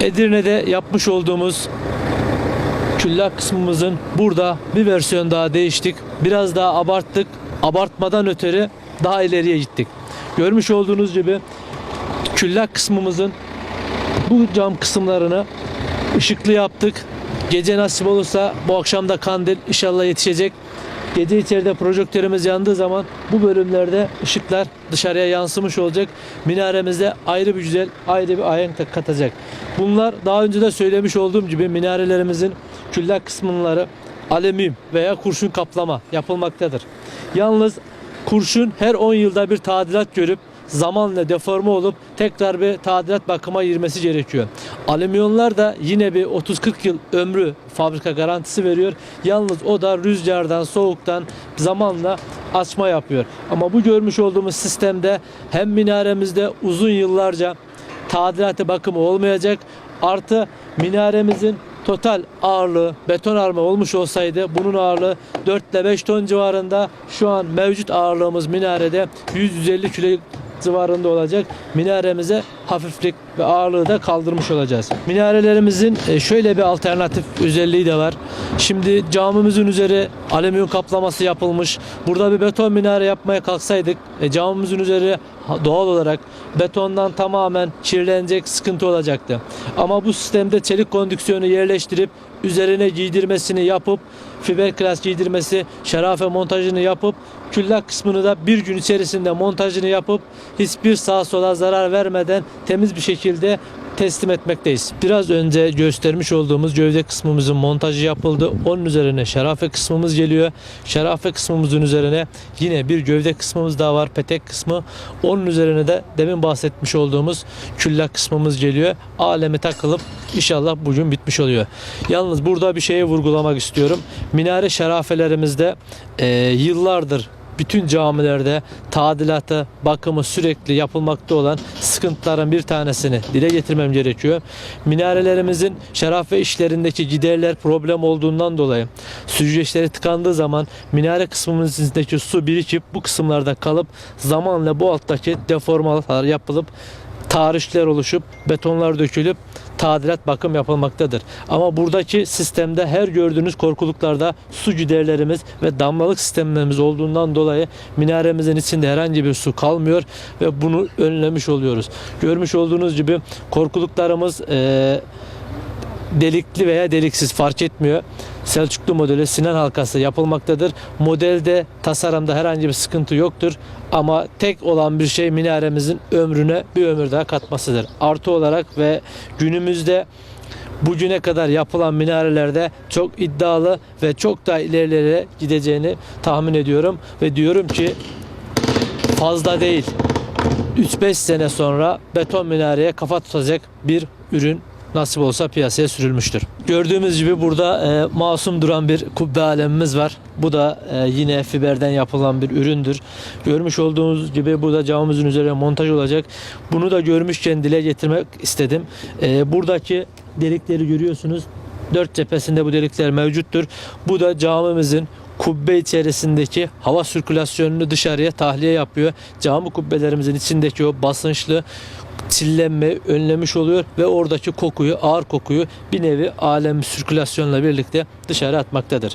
Edirne'de yapmış olduğumuz küllak kısmımızın burada bir versiyon daha değiştik. Biraz daha abarttık. Abartmadan ötürü daha ileriye gittik. Görmüş olduğunuz gibi küllak kısmımızın bu cam kısımlarını ışıklı yaptık. Gece nasip olursa bu akşam da kandil inşallah yetişecek. Gece içeride projektörümüz yandığı zaman bu bölümlerde ışıklar dışarıya yansımış olacak. Minaremizde ayrı bir güzel, ayrı bir ahenk katacak. Bunlar daha önce de söylemiş olduğum gibi minarelerimizin küllak kısımları alüminyum veya kurşun kaplama yapılmaktadır. Yalnız kurşun her 10 yılda bir tadilat görüp zamanla deforme olup tekrar bir tadilat bakıma girmesi gerekiyor. Alüminyonlar da yine bir 30-40 yıl ömrü fabrika garantisi veriyor. Yalnız o da rüzgardan, soğuktan zamanla açma yapıyor. Ama bu görmüş olduğumuz sistemde hem minaremizde uzun yıllarca tadilatı bakımı olmayacak. Artı minaremizin total ağırlığı beton arma olmuş olsaydı bunun ağırlığı 4 ile 5 ton civarında. Şu an mevcut ağırlığımız minarede 100-150 kilo civarında olacak. Minaremize hafiflik ve ağırlığı da kaldırmış olacağız. Minarelerimizin e, şöyle bir alternatif özelliği de var. Şimdi camimizin üzeri alüminyum kaplaması yapılmış. Burada bir beton minare yapmaya kalksaydık e, camimizin üzeri doğal olarak betondan tamamen kirlenecek sıkıntı olacaktı. Ama bu sistemde çelik kondüksiyonu yerleştirip üzerine giydirmesini yapıp fiberglass giydirmesi, şarafe montajını yapıp küllak kısmını da bir gün içerisinde montajını yapıp hiçbir sağa sola zarar vermeden temiz bir şekilde teslim etmekteyiz. Biraz önce göstermiş olduğumuz gövde kısmımızın montajı yapıldı. Onun üzerine şarafe kısmımız geliyor. Şarafe kısmımızın üzerine yine bir gövde kısmımız daha var. Petek kısmı. Onun üzerine de demin bahsetmiş olduğumuz küllak kısmımız geliyor. Alemi takılıp inşallah bugün bitmiş oluyor. Yalnız burada bir şeye vurgulamak istiyorum. Minare şarafelerimizde eee, yıllardır bütün camilerde tadilatı, bakımı sürekli yapılmakta olan sıkıntıların bir tanesini dile getirmem gerekiyor. Minarelerimizin şarafe işlerindeki giderler problem olduğundan dolayı süzgeçleri tıkandığı zaman minare kısmımızdaki su birikip bu kısımlarda kalıp zamanla bu alttaki deformalar yapılıp tarihler oluşup betonlar dökülüp tadilat bakım yapılmaktadır. Ama buradaki sistemde her gördüğünüz korkuluklarda su giderlerimiz ve damlalık sistemlerimiz olduğundan dolayı minaremizin içinde herhangi bir su kalmıyor ve bunu önlemiş oluyoruz. Görmüş olduğunuz gibi korkuluklarımız eee delikli veya deliksiz fark etmiyor. Selçuklu modeli Sinan halkası yapılmaktadır. Modelde tasarımda herhangi bir sıkıntı yoktur. Ama tek olan bir şey minaremizin ömrüne bir ömür daha katmasıdır. Artı olarak ve günümüzde bugüne kadar yapılan minarelerde çok iddialı ve çok daha ilerilere gideceğini tahmin ediyorum. Ve diyorum ki fazla değil 3-5 sene sonra beton minareye kafa tutacak bir ürün nasip olsa piyasaya sürülmüştür. Gördüğümüz gibi burada e, masum duran bir kubbe alemimiz var. Bu da e, yine fiberden yapılan bir üründür. Görmüş olduğunuz gibi burada camımızın üzerine montaj olacak. Bunu da görmüşken dile getirmek istedim. E, buradaki delikleri görüyorsunuz. Dört cephesinde bu delikler mevcuttur. Bu da camimizin kubbe içerisindeki hava sirkülasyonunu dışarıya tahliye yapıyor. Cami kubbelerimizin içindeki o basınçlı çillenme önlemiş oluyor ve oradaki kokuyu, ağır kokuyu bir nevi alem sirkülasyonla birlikte dışarı atmaktadır.